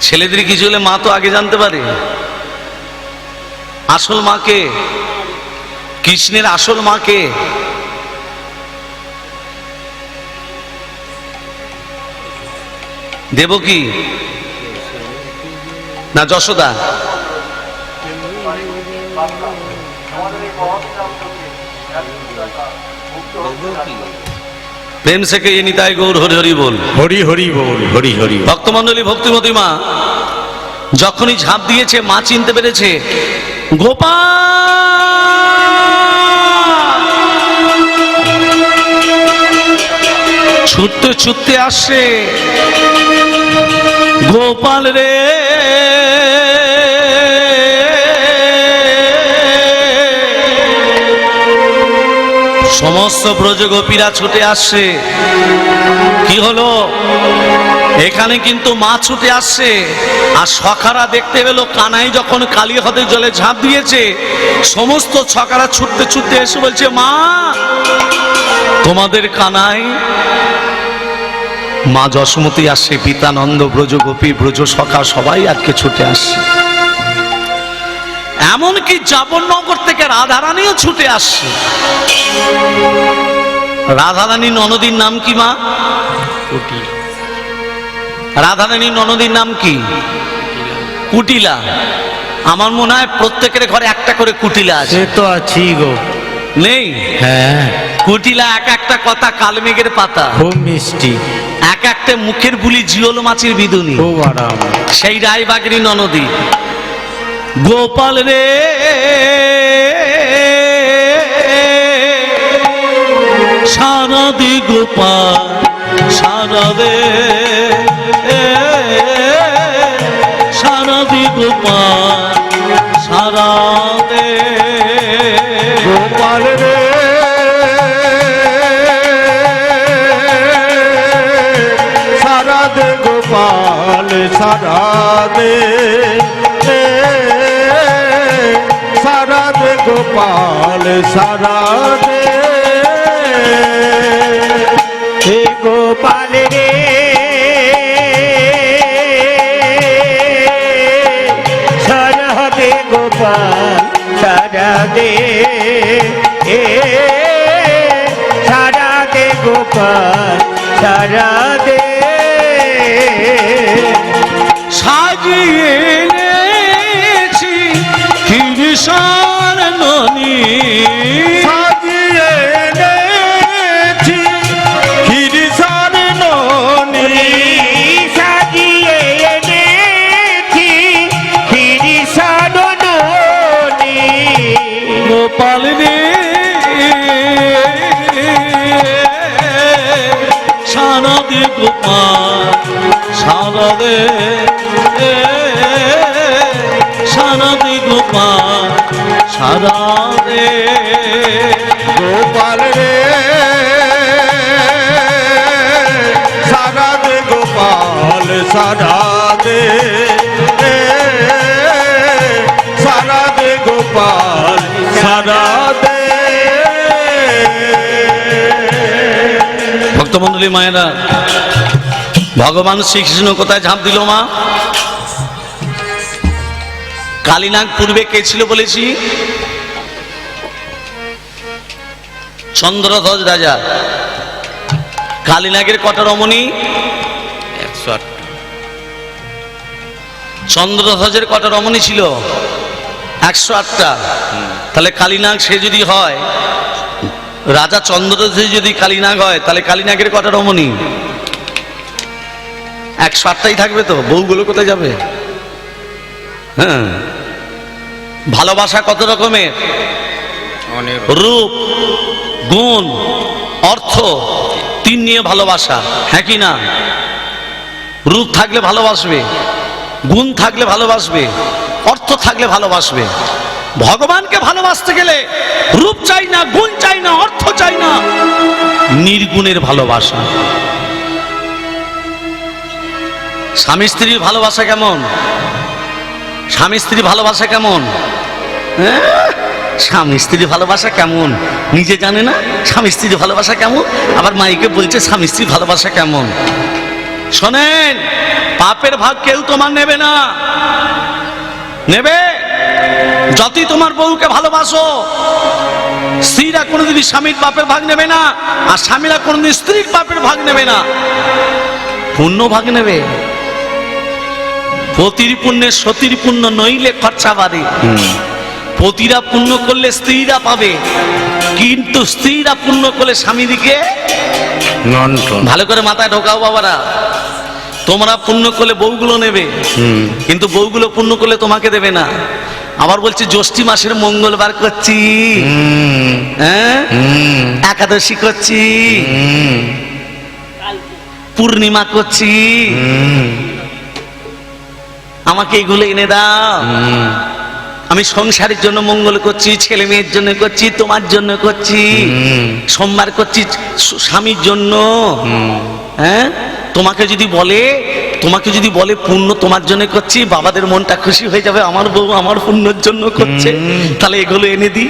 ছেলেদের কিছু হলে মা তো আগে জানতে পারে। আসল মাকে, কৃষ্ণের আসল মাকে। দেবকী না, যশোদা। প্রেম থেকে এ নিতাই গৌর হরি হরি বল। হরি হরি বল। হরি হরি। ভক্তমন্ডলী ভক্তিমতী মা যখনই ঝাঁপ দিয়েছে মা চিনতে পেরেছে গোপাল! ছুটতে ছুটতে আসছে গোপাল রে! সমস্ত ব্রজগোপীরা ছুটে আসছে কি হলো? এখানে কিন্তু মা ছুটে আসছে। আর সখারা দেখতে পেল কানাই যখন কালী হতে জলে ঝাঁপ দিয়েছে, সমস্ত ছকারা ছুটতে ছুটতে এসে বলছে, মা, তোমাদের কানাই? মা যশমতী আসছে পিতানন্দ ব্রজ গোপী ব্রজ সখা, সবাই আজকে ছুটে আসছে। এমনকি জাবরনগর থেকে রাধারানীও ছুটে আসছে। রাধারানী ননদীর নাম কি মা? রাধারানী ননদীর নাম কি? কুটিলা। আমার মনে হয় প্রত্যেকের ঘরে একটা করে কুটিলা আছে। তো আছি গো। নেই? হ্যাঁ। কুটিলা এক একটা কথা কালমেঘের পাতা। খুব মিষ্টি। এক একটা মুখের বুলি জিওল মাছের বিদুনি। সেই রায়বাগিনী ননদী। গোপাল রে। সারা দি গোপাল, সারা রে। সারা দি গোপাল, সারা দে গোপাল রে। সারা দে গোপাল, সারা গোপাল সারা দে। হে গোপাল রে। সারা দে গোপাল, সারা দে। সারা দে গোপাল, সারা দে। সাজিয়ে সারা দে গোপাল সারা দে সারা দে গোপাল সারা দে গোপাল রে সারা দে গোপাল সারা দে এ, সারা দে গোপাল সারা ভক্তমন্ডলী মায়েরা ভগবান শ্রীকৃষ্ণ কোথায় ঝাঁপ দিল মা? কালীনাগ পূর্বে কে ছিল বলেছি? চন্দ্রধ্বজ রাজা। কালীনাগের কটা রমণী? একশো চন্দ্রধ্বজের কটা রমণী ছিল? একশো আটটা। তাহলে কালীনাগ সে যদি হয়, রাজা চন্দ্রধ্বজ যদি কালীনাগ হয়, তাহলে কালীনাগের কটা রমণী? একশো আটটাই থাকবে তো বউগুলো কোথায় যাবে? হ্যাঁ। ভালোবাসা কত রকমের? রূপ গুণ অর্থ তিন নিয়ে ভালোবাসা হ্যাঁ কি না? রূপ থাকলে ভালোবাসবে গুণ থাকলে ভালোবাসবে অর্থ থাকলে ভালোবাসবে। ভগবানকে ভালোবাসতে গেলে রূপ চাই না গুণ চাই না অর্থ চাই না। নির্গুণের ভালোবাসা। স্বামী স্ত্রীর ভালোবাসা কেমন? স্বামী স্ত্রী ভালোবাসা কেমন? হ্যাঁ? স্বামী স্ত্রী ভালোবাসা কেমন? নিজে জানে না স্বামী স্ত্রী ভালোবাসা কেমন? আবার মাইকে বলছে স্বামী স্ত্রী ভালোবাসা কেমন? শোনেন, পাপের ভাগ কেউ তোমার নেবে না। নেবে? যতই তোমার বউকে ভালোবাসো, স্ত্রীরা কোনোদিন স্বামীর পাপের ভাগ নেবে না, আর স্বামীরা কোনোদিন স্ত্রীর পাপের ভাগ নেবে না। পুণ্য ভাগ নেবে। পতির পুণ্যে সতীর পুণ্য নইলে খরচা বাড়ে। পতিরা পুণ্য করলে স্ত্রীরা পাবে কিন্তু স্ত্রীরা পুণ্য করলে স্বামীদিকে ভালো করে মাথায় ঢোকাও বাবারা। তোমরা পুণ্য করলে বউগুলো নেবে কিন্তু বউগুলো পুণ্য করলে তোমাকে দেবে না। আবার বলছি জ্যৈষ্ঠী মাসের মঙ্গলবার করছি। হ্যাঁ? একাদশী করছি। পূর্ণিমা করছি। আমাকে এগুলো এনে দাও। আমি সংসারের জন্য মঙ্গল করছি ছেলে মেয়ের জন্য করছি তোমার জন্য করছি সোমবার করছি স্বামীর জন্য। হ্যাঁ? তোমাকে যদি বলে তোমাকে যদি বলে পুণ্য তোমার জন্য করছি বাবাদের মনটা খুশি হয়ে যাবে আমার বউ আমার পুণ্যের জন্য করছে। তাহলে এগুলো এনে দি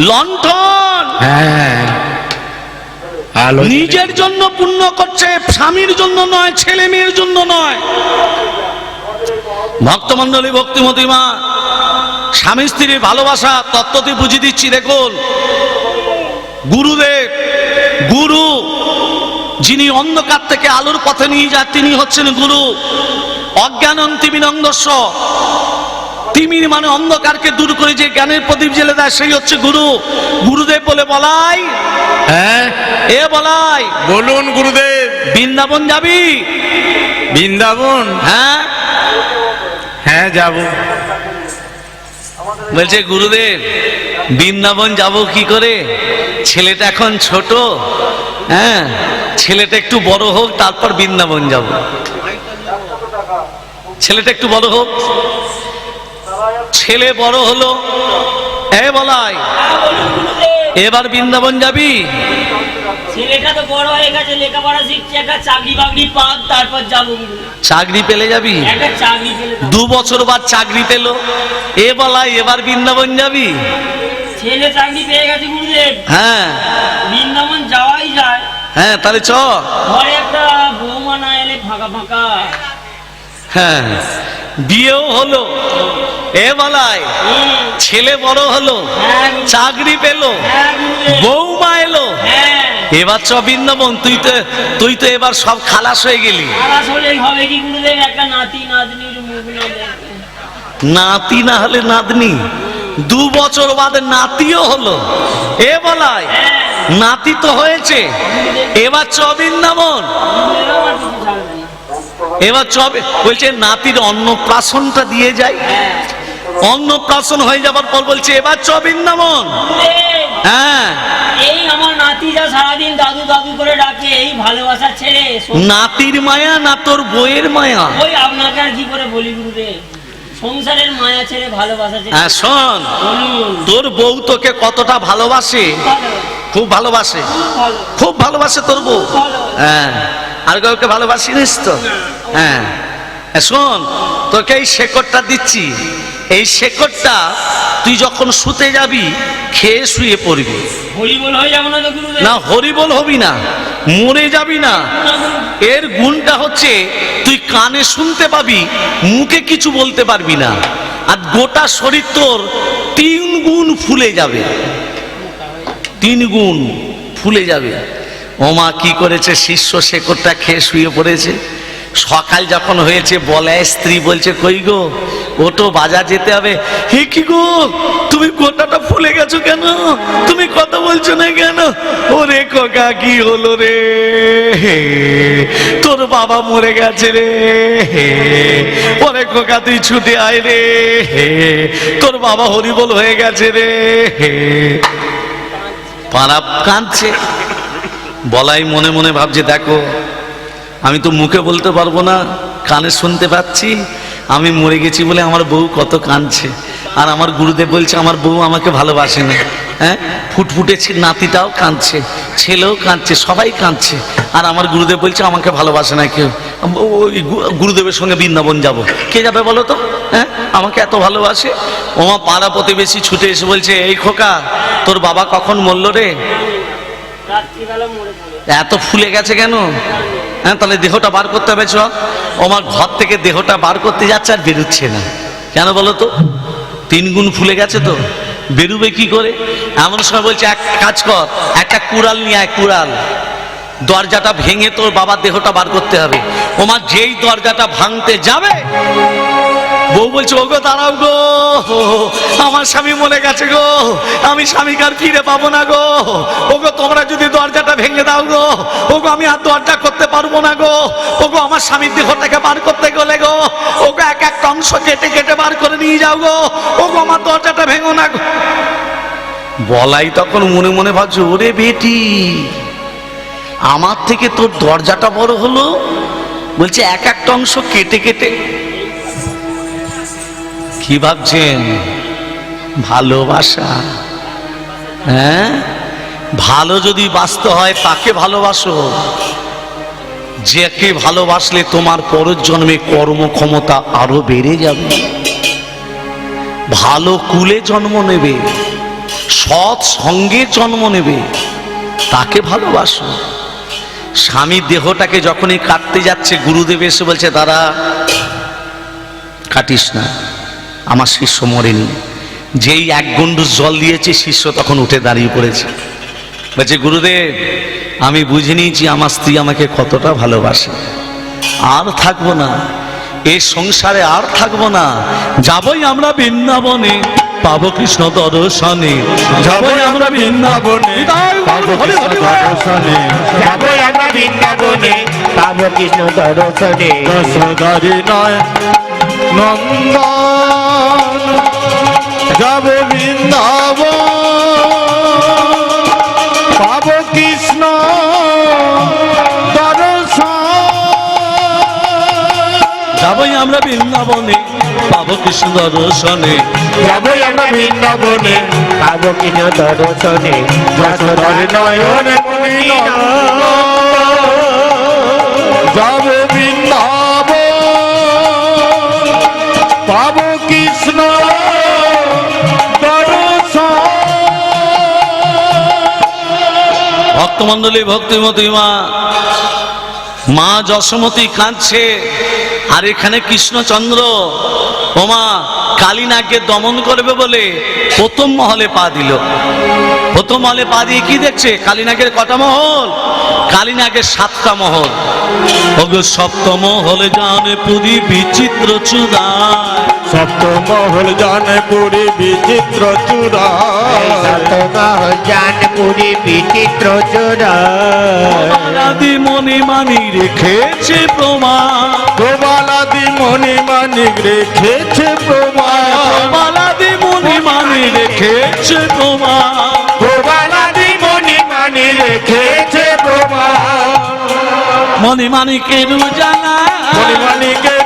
লন্ঠন হ্যাঁ। নিজের জন্য পুণ্য করছে স্বামীর জন্য নয় ছেলে মেয়ের জন্য নয়। ভক্তমন্ডলী ভক্তিমতী মা স্বামী স্ত্রীর ভালোবাসা তত্ত্বটি বুঝিয়ে দিচ্ছি দেখুন। গুরুদেব গুরু যিনি অন্ধকার থেকে আলোর পথে নিয়ে যায় তিনি হচ্ছেন গুরু। অজ্ঞানন তিমিনন্দস্য তিমির মানে অন্ধকারকে দূর করে যে জ্ঞানের প্রদীপ জেলে দেয় সেই হচ্ছে গুরু। গুরুদেব বলে বলাই। হ্যাঁ। এ বলাই। বলুন গুরুদেব। বৃন্দাবন যাবি? বৃন্দাবন? হ্যাঁ। হ্যাঁ যাব। বলছে, গুরুদেব, বৃন্দাবন যাব কি করে? ছেলেটা এখন ছোট হ্যাঁ? ছেলেটা একটু বড় হোক, তারপর বৃন্দাবন যাব। ছেলেটা একটু বড় হোক। ছেলে বড় হলো। এ বলাই, এবার বৃন্দাবন যাবি? ছেলেটা তো বড় হয়ে গেছে লেখাপড়া শিখছে একটা চাকরি বাকরি পাক তারপর যাব চাকরি পেলে যাবি? একটা চাকরি পেলে দু বছর বাদ চাকরি পেল। এ বলাই এবার বৃন্দাবন যাবি? ছেলে চাকরি পেয়ে গেছে গুরুদেব। হ্যাঁ। বৃন্দাবন যাওয়াই যায়। হ্যাঁ তাহলে চ। ঘরে একটা বৌমা না এলে ফাঁকা ফাঁকা। হ্যাঁ বিয়েও হলো। এ বলাই হুম, ছেলে বড় হলো। হ্যাঁ চাকরি পেল। হ্যাঁ বৌমা এলো। হ্যাঁ। এবার চ বৃন্দাবন তুই তো তুই তো এবার সব খালাস হয়ে গেলি। নাতি না নাতি না হলে নাতনি? দু বছর বাদে নাতিও হলো। এ বলাই হ্যাঁ নাতি তো হয়েছে। এবার চ বৃন্দাবন। এবার চ বলছে নাতির অন্নপ্রাশনটা দিয়ে যাই। হ্যাঁ অন্নপ্রাশন হয়ে যাবার পর বলছে এবার চ বৃন্দাবন। হ্যাঁ। এই আমার নাতি যা সারাদিন দাদু দাদু করে ডাকে এই ভালোবাসা ছেড়ে নাতির মায়া না তোর বইয়ের মায়া? ওই আপনাকে আর কি করে বলি গুরুদেব সংসারের মায়া ছেড়ে ভালোবাসা ছেড়ে হ্যাঁ শোন। তোর বউ তোকে কতটা ভালোবাসে? খুব ভালোবাসে। খুব ভালোবাসে তোর বউ। হ্যাঁ। আর কাউকে ভালোবাসিনিস তো? হ্যাঁ। হ্যাঁ, শোন তোকে এই শেকড়টা দিচ্ছি। এই শেকড়টা তুই যখন শুতে যাবি খেয়ে শুয়ে পড়বি। না হরিবল হবি না মরে যাবি না। এর গুণটা হচ্ছে তুই কানে শুনতে পাবি মুখে কিছু বলতে পারবি না। আর গোটা শরীর তোর তিন গুণ ফুলে যাবে। তিন গুণ ফুলে যাবে। ওমা কি করেছে শিষ্য শেকড়টা খেয়ে শুয়ে পড়েছে। সকাল যখন হয়েছে বলে স্ত্রী বলছে, কই গো, ওটো বাজার যেতে হবে। হে কি গো, তুমি গোটাটা ফুলে গেছো কেন? তুমি কথা বলছো না কেন? ওরে কোকা, কি হলো রে? তোর বাবা মরে গেছে রে। ওরে কোকা, তুই ছুটে আয় রে। তোর বাবা হরিবল হয়ে গেছে রে। পাড়া কাঁদছে। বলাই মনে মনে ভাবছে, দেখো আমি তো মুখে বলতে পারব না কানে শুনতে পাচ্ছি আমি মরে গেছি বলে আমার বউ কত কাঁদছে। আর আমার গুরুদেব বলছে আমার বউ আমাকে ভালোবাসে না। হ্যাঁ? ফুটফুটেছে নাতিটাও কাঁদছে ছেলেও কাঁদছে সবাই কাঁদছে। আর আমার গুরুদেব বলছে আমাকে ভালোবাসে না কেউ। ওই গুরুদেবের সঙ্গে বৃন্দাবন যাব। কে যাবে বলো তো? হ্যাঁ? আমাকে এত ভালোবাসে? ওমা পাড়া প্রতিবেশী ছুটে এসে বলছে এই খোকা তোর বাবা কখন মরল রে? এত ফুলে গেছে কেন? হ্যাঁ তাহলে দেহটা বার করতে হবে চ ও আমার ঘর থেকে দেহটা বার করতে যাচ্ছে আর বেরোচ্ছে না। কেন বলো তো? তিন গুণ ফুলে গেছে তো। বেরুবে কি করে? এমন সময় বলছে, এক কাজ কর, একটা কুড়াল নিয়ে আয়, কুড়াল। দরজাটা ভেঙে তোর বাবার দেহটা বার করতে হবে। ওমা যেই দরজাটা ভাঙতে যাবে বউ বলছে, ওগো, দাঁড়াও গো। আমার স্বামী মনে গেছে গো। আমি স্বামীকে আর ফিরে পাবো না গো। ওগো, তোমরা যদি দরজাটা ভেঙে দাও গো। ওগো, আমি আর দরজা করতে পারব না গো। ওগো, আমার স্বামীর দেহটাকে বার করতে গেলে গো। ওগো, এক এক অংশ কেটে কেটে বার করে নিয়ে যাও গো। ওগো, আমার দরজাটা ভেঙো না গো। বলাই তখন মনে মনে ভাবছে, ওরে বেটি, আমার থেকে তোর দরজাটা বড় হলো? বলছে, এক একটা অংশ কেটে কেটে কি ভাবছেন? ভালোবাসা? হ্যাঁ? ভালো যদি বাঁচতে হয়, তাকে ভালোবাসো। যাকে ভালোবাসলে তোমার পরের জন্মে কর্মক্ষমতা আরও বেড়ে যাবে। ভালো কুলে জন্ম নেবে, সৎ সঙ্গে জন্ম নেবে, তাকে ভালোবাসো। স্বামী দেহটাকে যখনই কাটতে যাচ্ছে, গুরুদেব এসে বলছে তারা কাটিস না। আমার শিষ্য মরেনি যেই এক গন্ডুস জল দিয়েছে, শিষ্য তখন উঠে দাঁড়িয়ে পড়েছে। বলছে, গুরুদেব, আমি বুঝে নিয়েছি আমার স্ত্রী আমাকে কতটা ভালোবাসে। আর থাকব না। এই সংসারে আর থাকব না। যাবই আমরা বৃন্দাবনে। পাবো কৃষ্ণ দর্শনে। যাবই আমরা বৃন্দাবনে। পাবো কৃষ্ণ দর্শনে। নয় যাব বৃন্দাব পাব কৃষ্ণ যাবই আমরা বৃন্দাবনে পাবো কৃষ্ণ দর্শনে। যাব আমরা বৃন্দাবনে পাবো কৃষ্ণ দর্শনে। নয়নে। ভক্তমন্ডলী ভক্তিমতী মা। মা যশোমতী কাঁদছে, আর এখানে কৃষ্ণচন্দ্র। ওমা কালিনাকে দমন করবে বলে প্রথম মহলে পা দিল। প্রথম মহলে পা দিয়ে কি দেখছে? কালিনাগের কটা মহল? কালিনাগের সাতটা মহল। সপ্তম হলে জানে পুরী বিচিত্র চুদায় সপ্তমহল জানে পুরী বিচিত্র চূড়া। সতমহল জানপুরি বিচিত্র চোরা আদি মনে মানি রেখেছে প্রমাণ। গোপালাদি মণি মানিক রেখেছে প্রমাণ। বালাদি মনি মানি রেখেছে প্রমাণ। গোপালাদি মণি মানি রেখেছে প্রমাণ। মনি মানিকের জানা মণি মানিকের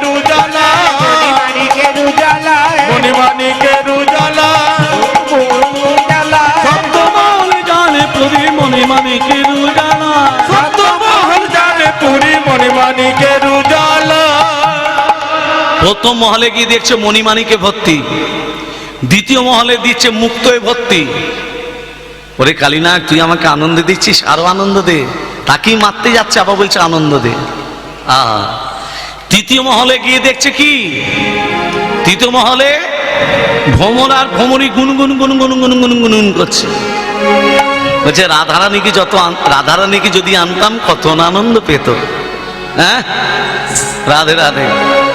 প্রথম মহলে গিয়ে দেখছে মণিমানিকে ভর্তি। দ্বিতীয় মহলে দিচ্ছে মুক্তয়ে ভর্তি। ওরে কালিনাগ, তুই আমাকে আনন্দ দিচ্ছিস? আরও আনন্দ দে। তাকেই মারতে যাচ্ছে, আবার বলছে আনন্দ দে। আহা। তৃতীয় মহলে গিয়ে দেখছে কি? তৃতীয় মহলে ভ্রমণ আর ভ্রমণই গুনগুন গুনগুন গুনগুন গুনগুন করছে। বলছে রাধারানীকে যত রাধারানীকে যদি আনতাম কত আনন্দ পেত। হ্যাঁ? রাধে রাধে।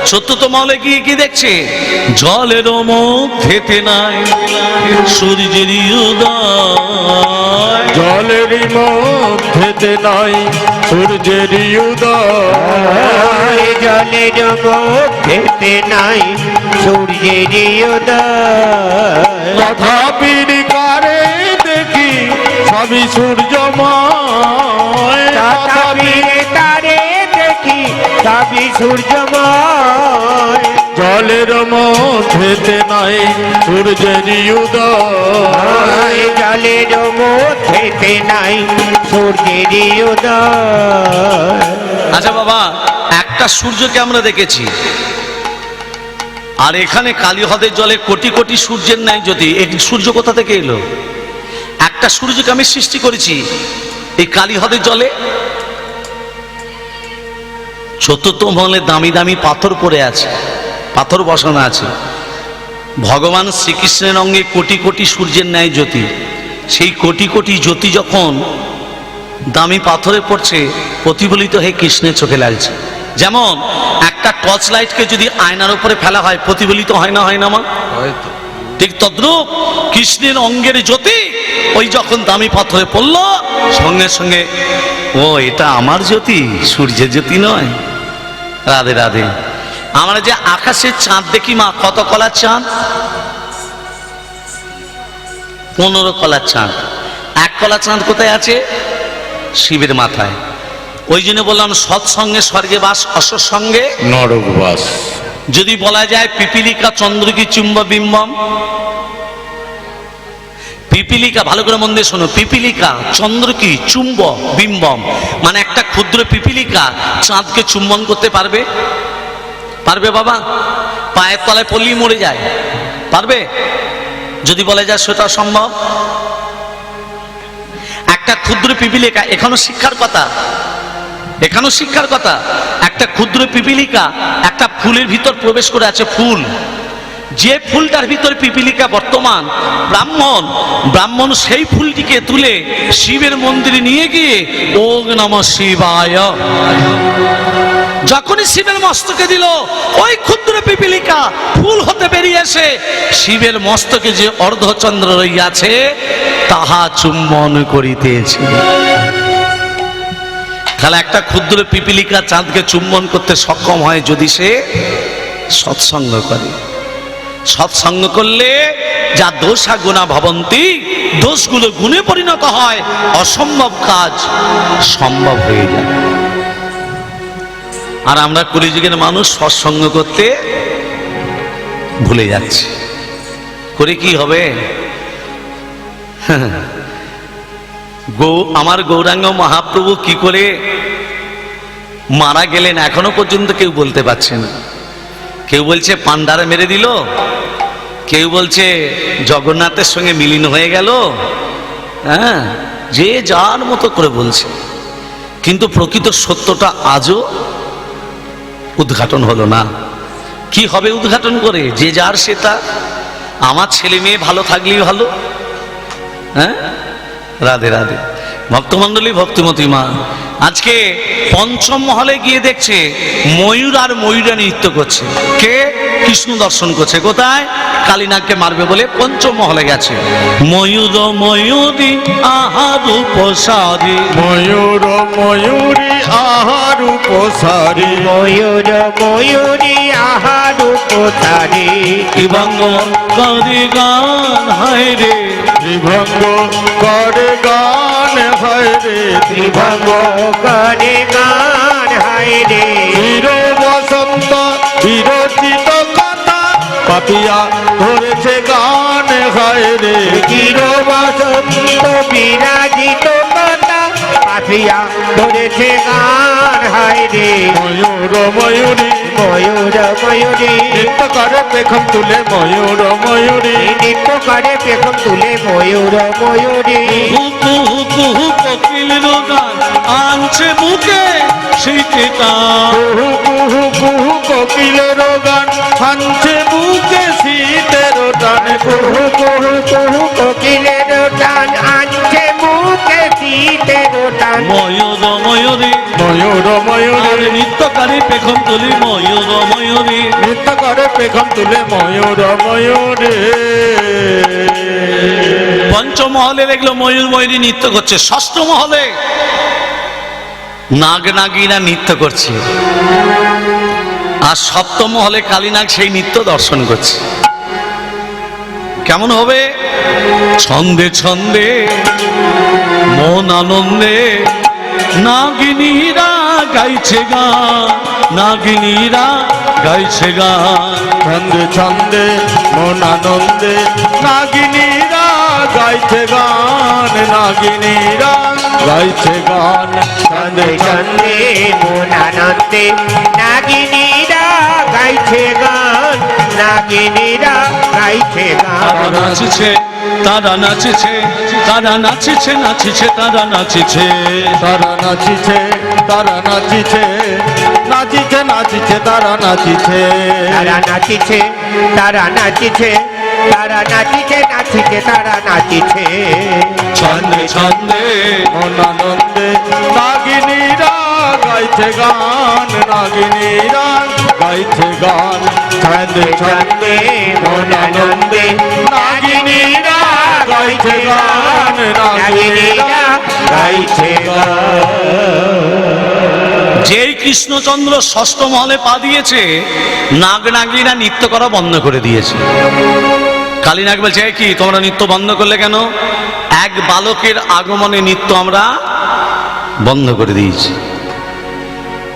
সত্যত মহলে গিয়ে কি দেখছে? জলের মধ্যেতে নাই সূর্যের উদয়। জলেরই মধ্যেতে নাই সূর্যের উদয়। জলের মধ্যেতে নাই সূর্যের উদয়। তথাপির কারে দেখি সবই সূর্যময়। তথাপির তারে দেখি সবই সূর্যময়। জলের মধ্যেতে নাই সূর্যের উদয়। জলের মধ্যেতে নাই সূর্যের উদয়। আচ্ছা বাবা একটা সূর্যকে আমরা দেখেছি। আর এখানে কালীহ্রদের জলে কোটি কোটি সূর্যের ন্যায় যদি সূর্য কোথা থেকে এলো? একটা সূর্যকে আমি সৃষ্টি করেছি, এই কালীহদের জলে। চতুর্থ মহলে দামি দামি পাথর পড়ে আছে, পাথর বসানো আছে। ভগবান শ্রীকৃষ্ণের অঙ্গে কোটি কোটি সূর্যের ন্যায় জ্যোতি। সেই কোটি কোটি জ্যোতি যখন দামি পাথরে পড়ছে, প্রতিফলিত হয়ে কৃষ্ণের চোখে লাগছে। যেমন একটা টর্চ লাইটকে যদি আয়নার উপরে ফেলা হয় প্রতিফলিত হয় না হয় না মা? ঠিক তদ্রূপ কৃষ্ণের অঙ্গের জ্যোতি ওই যখন দামি পাথরে পড়ল সঙ্গে সঙ্গে ও এটা আমার জ্যোতি সূর্যের জ্যোতি নয়। রাধে রাধে। আমরা যে আকাশের চাঁদ দেখি মা কত কলার চাঁদ? পনেরো কলার চাঁদ। এক কলা চাঁদ কোথায় আছে? শিবের মাথায়। ওই জন্য বললাম সৎসঙ্গে স্বর্গে বাস অসৎসঙ্গে? নরকবাস। যদি বলা যায় পিপিলিকা চন্দ্রকি চুম্ব বিম্বম পিপিলিকা ভালো করে মন দিয়ে শোনো পিপিলিকা চন্দ্রকি চুম্ব বিম্বম মানে একটা ক্ষুদ্র পিপিলিকা চাঁদকে চুম্বন করতে পারবে? পারবে বাবা? পায়ের তলায় পড়লেই মরে যায়। পারবে? যদি বলা যায় সেটা সম্ভব? একটা ক্ষুদ্র পিপিলিকা এখনও শিক্ষার কথা এখানেও শিক্ষার কথা। একটা ক্ষুদ্র পিপিলিকা একটা ফুলের ভিতর প্রবেশ করে আছে ফুল। যে ফুলটার ভিতর পিপিলিকা বর্তমান, ব্রাহ্মণ ব্রাহ্মণ সেই ফুলটিকে তুলে শিবের মন্দিরে নিয়ে গিয়ে ওং নম শিবায়। যখনই শিবের মস্তকে দিল, ওই ক্ষুদ্র পিপিলিকা ফুল হতে বেরিয়ে এসে শিবের মস্তকে যে অর্ধচন্দ্র রইয়াছে, তাহা চুম্বন করিতেছে। তাহলে একটা ক্ষুদ্র পিপিলিকা চাঁদকে চুম্বন করতে সক্ষম হয় যদি সে সৎসঙ্গ করে। সৎসঙ্গ করলে যা দোষা গুণা ভবন্তি, দোষগুলো গুণে পরিণত হয়, অসম্ভব কাজ সম্ভব হয়ে যায়। আর আমরা কলিযুগের মানুষ সৎসঙ্গ করতে ভুলে যাচ্ছি। করে কি হবে? গৌ, আমার গৌরাঙ্গ মহাপ্রভু কি করে মারা গেলেন? এখনও পর্যন্ত কেউ বলতে পারছে না। কেউ বলছে, পান্ডারা মেরে দিল। কেউ বলছে, জগন্নাথের সঙ্গে মিলিন হয়ে গেল। হ্যাঁ যে যার মতো করে বলছে। কিন্তু প্রকৃত সত্যটা আজও উদ্ঘাটন হলো না। কি হবে উদ্ঘাটন করে? যে যার সেটা, আমার ছেলে মেয়ে ভালো থাকলেই ভালো। হ্যাঁ? রাধে রাধে। ভক্তমণ্ডলী ভক্তিমতী মা আজকে পঞ্চম মহলে গিয়ে দেখছে ময়ূর আর ময়ূরা নৃত্য করছে। কে? কৃষ্ণ দর্শন করছে। কোথায়? কালীনাগকে মারবে বলে পঞ্চম মহলে গেছে। ময়ূর ময়ূরী আহার উপসারী ময়ূর ময়ূরী আহার উপসারী ময়ূর ময়ূরী আহার উপতারি ভঙ্গ করি গান হায় রে। ত্রিভঙ্গ করে গান হয় রে। ত্রিভঙ্গ করে গান হায় রে। বীর বসন্ত বিরচিত কথা পাপিয়া ধরেছে গান হয় রে। চির বসন্ত বিরাজিত কথা পাপিয়া ধরেছে গান হায় রে। ময়ূর ময়ূরী। ময়ূর ময়ূরী। নৃত্য করে পেখম তুলে ময়ূর ময়ূরী। নৃত্য করে পেখম তুলে ময়ূর ময়ূরী। হুকু হুকু কোকিল গান আনছে বুকে শীতটা কুহু কুহু কুহু কোকিলের গান। হানছে বুকে শীতের টান। কুহু কুহু কুহু কোকিলের টান আনছে মুখে শীতের টান। ময়ূর ময়ূরী। ময়ূর ময়ূরী। নৃত্যকারী পেখন তুলি ময়ূর ময়ূরী। নৃত্য করে পেখম তুলে ময়ূর ময়ূরী। পঞ্চম মহলে দেখল ময়ূর ময়ূরী নৃত্য করছে ষষ্ঠ মহলে নাগ নাগিরা নৃত্য করছে। আর সপ্তম মহলে কালীনাগ সেই নৃত্য দর্শন করছে। কেমন হবে? ছন্দে ছন্দে, মন আনন্দে নাগিনীরা গাইছে গান নাগিনীরা গাইছে গান ছন্দে ছন্দে, মন আনন্দে নাগিনীরা গাইছে গান নাগিনীরা গাইছে গান। ছন্দে চন্দে ছন্দে চন্দে মন আনন্দে নাগিনীরা গাইছে গান। নাগিনীরা গাইছে গান। নাচছে তারা নাচছে তারা নাচছে নাচছে তারা নাচছে। তারা নাচিছে তারা নাচিছে নাচিছে নাচিছে তারা নাচিছে। তারা নাচিছে তারা নাচিছে তারা নাচিছে নাচিছে তারা নাচিছে। ছন্দে ছন্দে। মনানন্দে নাগিনীরা গাইছে গান নাগিনীরা গাইছে গান। ছন্দে ছন্দে মনানন্দে নাগিনীরা গাইছে গান নাগিনীরা গাইছে গান। যেই কৃষ্ণচন্দ্র ষষ্ঠ মহলে পা দিয়েছে নাগ নাগিরা নৃত্য করা বন্ধ করে দিয়েছে। কালীনাগ বলছে, "এ কি, তোমরা নৃত্য বন্ধ করলে কেন? এক বালকের আগমনে নৃত্য আমরা বন্ধ করে দিয়েছি।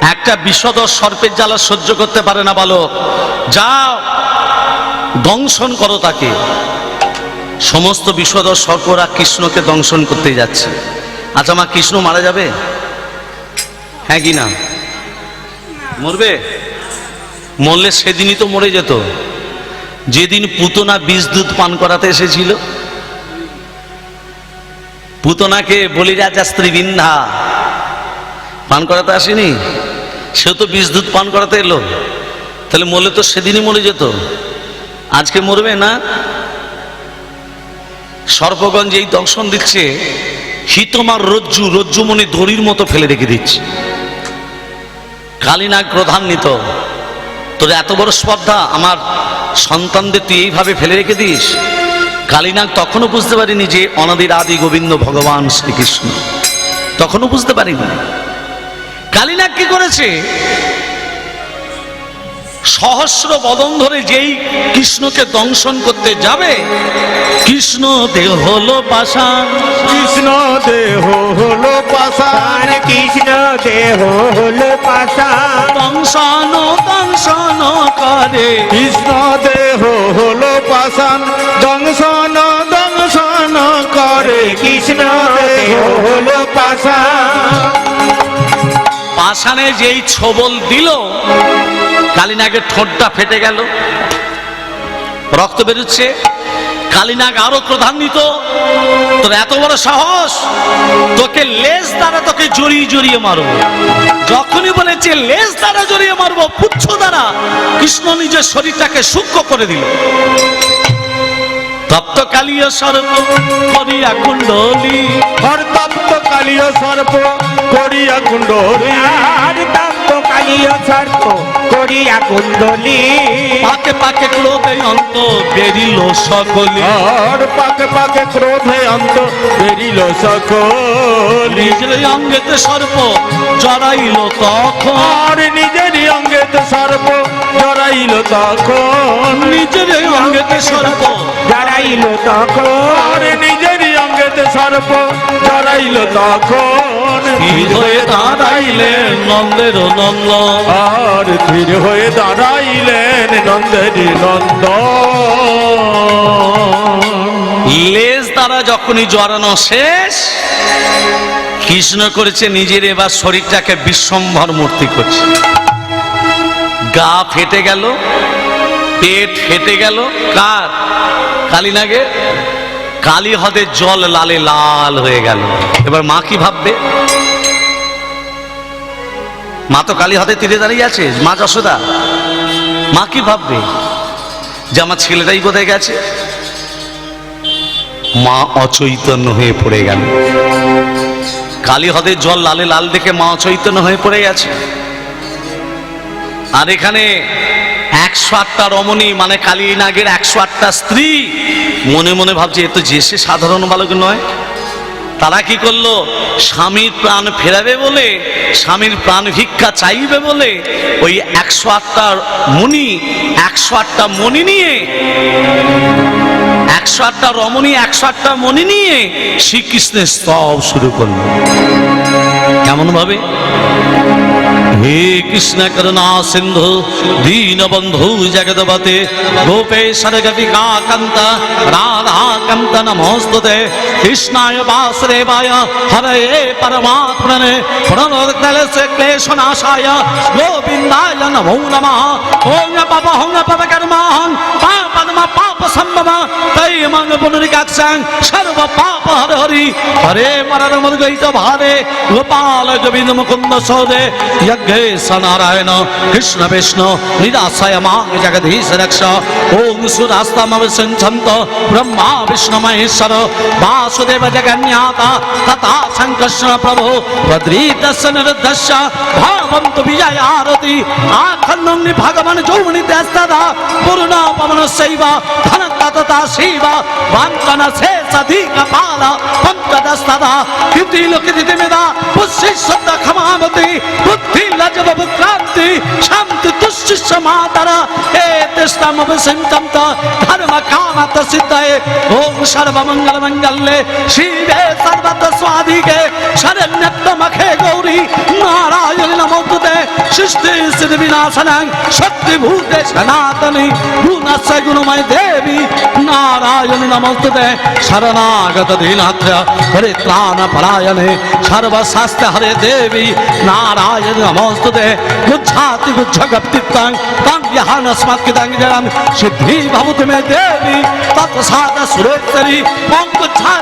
একটা বিষদ সর্পের জ্বালা সহ্য করতে পারে না বালক। যাও, দংশন করো তাকে। সমস্ত বিষদ সর্পরা কৃষ্ণকে দংশন করতে যাচ্ছে। আচ্ছা মা, কৃষ্ণ মারা যাবে? হ্যাঁ কি না? মরবে? মরলে সেদিনই তো মরে যেত। যেদিন পুতনা দুধ পান করাতে এসেছিল, পুতনাকে বলি রাজা স্ত্রী বিন্ধা পান করাতে আসেনি? সে তো দুধ পান করাতে এলো। তাহলে মরলে তো সেদিনই মরে যেত। আজকে মরবে না? সর্পগঞ্জ এই দংশন দিচ্ছে, হিতমার রজ্জু রজ্জু মনে দড়ির মতো ফেলে রেখে দিচ্ছে। কালীনাগ প্রধান্বিত তোর এত বড় স্পর্ধা, আমার সন্তানদের তুই এইভাবে ফেলে রেখে দিস? কালীনাগ তখনও বুঝতে পারিনি যে অনাদির আদি গোবিন্দ ভগবান শ্রীকৃষ্ণ। তখনও বুঝতে পারিনি। কালীনাগ কি করেছে? সহস্র বদন ধরে যেই কৃষ্ণকে দংশন করতে যাবে কৃষ্ণ দেহ হলো পাষাণ। কৃষ্ণ দেহ হলো পাশান আর কৃষ্ণ দেহ হলো পাশান দংশন দংশন করে। কৃষ্ণ দেহ হলো পাশান দংশন দংশন করে। কৃষ্ণ দেহ হলো পাশান পাষাণে যেই ছবল দিল কালীনাগের ঠোঁটটা ফেটে গেল। রক্ত বেরোচ্ছে। কালীনাগ আরও প্রধান্বিত তোর এত বড় সাহস? তোকে লেজ দ্বারা তোকে জড়িয়ে জড়িয়ে মারবো। যখনই বলেছে লেজ দ্বারা জড়িয়ে মারবো পুচ্ছ দ্বারা কৃষ্ণ নিজের শরীরটাকে সূক্ষ্ম করে দিল। তপ্ত কালীয় সর্ব করিয়া কুণ্ডলী। হরতপ্ত কালীয় সর্প করিয়া কুণ্ডলী। আর দন্ত কালীয় সর্প করিয়া কুণ্ডলী। পাকে পাকে ক্রোধে অন্ত বেরিল সকলে। আর পাকে পাকে ক্রোধে অন্ত বেরিল সকলি। নিজের অঙ্গেতে সর্প জড়াইল তখন। আর নিজেরই অঙ্গেতে সর্প জড়াইল তখন। নিজের অঙ্গেতে সর্প দাঁড়াইল তখন। আর নিজেরই অঙ্গেতে সর্প জড়াইল তখন। হয়ে দাঁড়াইলেন নন্দের নন্দ। আর ধীর হয়ে দাঁড়াইলেন নন্দেরই নন্দ। লেজ দ্বারা যখনই জড়ানো শেষ কৃষ্ণ করেছে নিজের এবার শরীরটাকে বিশ্বম্ভর মূর্তি করছে। গা ফেটে গেল পেট ফেটে গেল কার? কালীনাগের কালী হদের জল লালে লাল হয়ে গেল। এবার মা কি ভাববে? মা তো কালী হদে তীরে দাঁড়িয়ে আছে, মা যশোদা। মা কি ভাববে যে আমার ছেলেটাই কোথায় গেছে? মা অচৈতন্য হয়ে পড়ে গেল। কালী হদের জল লালে লাল দেখে মা অচৈতন্য হয়ে পড়ে গেছে। আর এখানে একশো আটটা রমণী মানে কালী নাগের একশো আটটা স্ত্রী, মনে মনে ভাবছে, এ তো যে সে সাধারণ বালক নয়। তারা কি করল? স্বামীর প্রাণ ফেরাবে বলে, স্বামীর প্রাণ ভিক্ষা চাইবে বলে, ওই একশো আটটা মণি একশো আটটা মণি নিয়ে, একশো আটটা রমণী, একশো আটটা মণি নিয়ে শ্রীকৃষ্ণের স্তব শুরু করল। কেমন ভাবে? হে কৃষ্ণ করুণা সিন্ধু, দীনবন্ধু জগদপতে গোপেশ্বর গোপিকা কান্ত রাধা কান্ত নমস্তুতে। কৃষ্ণায় বাসুদেবায় হরে পরমাত্মনে প্রণোদলে ক্লেশ নাশায় গোবিন্দায় নমো নমঃ। ওম পাপ হং পাপ কর্মাহং পাপনম পাপ সম্ভব। তৈ মং পুনরিকাক্ষং সর্ব পাপ হর হরি। হরে মরণ মর্গৈত ভারে গোপাল গোবিন্দ মুকুন্দ সৌদে। যজ্ঞেশ নারায়ণ কৃষ্ণ বিষ্ণু নিরাশয় মাং জগদীশ রক্ষ। ওম সুরাস্তমব সঞ্চন্ত वासुदेव जगन्याता, तथा संकृष्ण प्रभो बद्रीदश निरुद्धश भावं तु विजयारति आखन्नं भगवन जोमनि तदा पूर्णा पवन शैव धन तथा शिव वांकन से सदी कपाल पंकदस्तदा किति लोकिति मेदा पुष्य शब्द खमावति बुद्धि लज्जव क्रांति शांत तुष्य समातरा हे तिष्ठम विसंतम धर्म काम सिद्धये, ओम सर्व मंगल मंगल्ये শিবে সর্বত স্বাধিকে শরণ্যত্ব মখে গৌরী নারায়ণ নমোতুতে সৃষ্টি স্থিতি বিনাশনং শক্তি ভূতে সনাতনী গুণস্য গুণময় দেবী নারায়ণ নমোতুতে শরণাগত দীনাথ পরিত্রাণ পরায়ণে সর্বশাস্ত্র হরে দেবী নারায়ণ নমোস্তুতে গুচ্ছাতি গুচ্ছ গপ্তিত্তাং তাং সুরেশ্বরী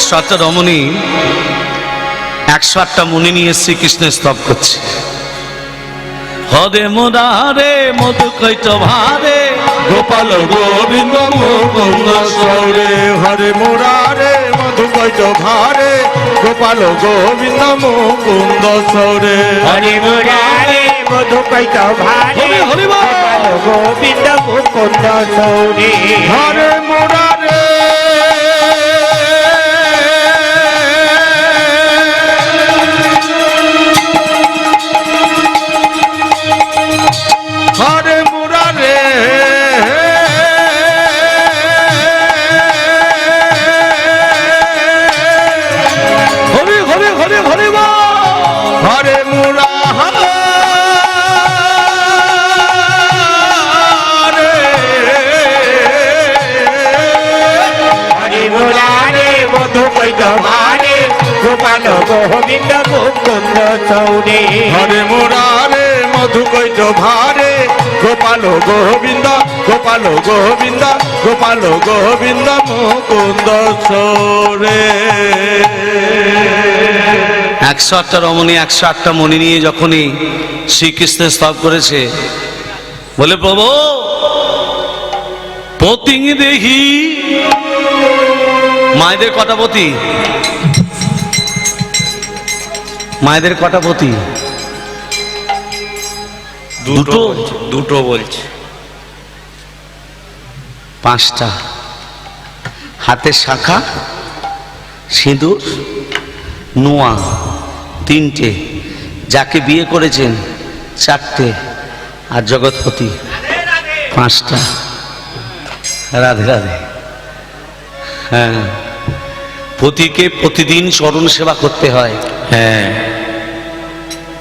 একশো আটটা রমণী একশো আটটা মুনি নিয়ে শ্রীকৃষ্ণের স্তব করছে। হদে মুদারে মধু কৈত ভারে গোপাল গোবিন্দ মুকুন্দ সৌরে। হরে মুরারে মধুকৈত ভারে গোপাল গোবিন্দ মুকুন্দ সৌরে। হরি মুরারে মধু কৈত ভারে বল। গোবিন্দ মুকুন্দ সৌরে। হরে মুরারে গোপাল গোবিন্দ মুকুন্দ সৌরে হরে মুরারে মধুকৈত ভারে গোপাল গোবিন্দ গোপাল গোবিন্দ গোপাল গোবিন্দ মুকুন্দ সৌরে একশো আটটা রমণী একশো আটটা মণি নিয়ে যখনই শ্রীকৃষ্ণের স্তব করেছে বলে প্রভু পতিং দেখি মায়েদের কটা পতি? মায়েদের কটা পতি? দুটো দুটো বলছে। পাঁচটা। হাতের শাখা সিঁদুর নোয়া। তিনটে যাকে বিয়ে করেছেন চারটে আর জগৎপতি পাঁচটা। রাধে রাধে। হ্যাঁ পতিকে প্রতিদিন চরণ সেবা করতে হয়। হ্যাঁ।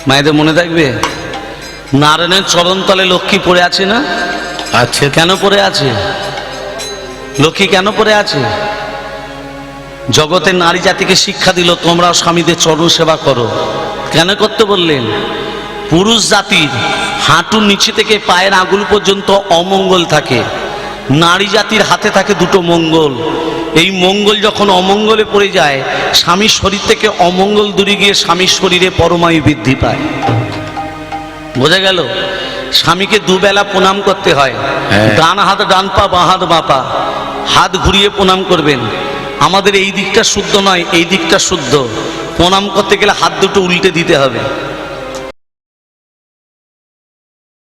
মায়েদের মনে থাকবে? নারায়ণের চরণতলে লক্ষ্মী পড়ে আছে না? আছে। কেন পড়ে আছে? লক্ষ্মী কেন পড়ে আছে? জগতের নারী জাতিকে শিক্ষা দিল তোমরা স্বামীদের চরণ সেবা করো। কেন করতে বললেন? পুরুষ জাতির হাঁটুর নিচে থেকে পায়ের আঙুল পর্যন্ত অমঙ্গল থাকে। নারী জাতির হাতে থাকে দুটো মঙ্গল। এই মঙ্গল যখন অমঙ্গলে পড়ে যায় স্বামীর শরীর থেকে অমঙ্গল দূরে গিয়ে স্বামীর শরীরে পরমায়ু বৃদ্ধি পায়। বোঝা গেল? স্বামীকে দুবেলা প্রণাম করতে হয়। হ্যাঁ। ডান হাত ডান পা বাঁ হাত বাঁ পা। হাত ঘুরিয়ে প্রণাম করবেন। আমাদের এই দিকটা শুদ্ধ নয়, এই দিকটা শুদ্ধ। প্রণাম করতে গেলে হাত দুটো উল্টে দিতে হবে।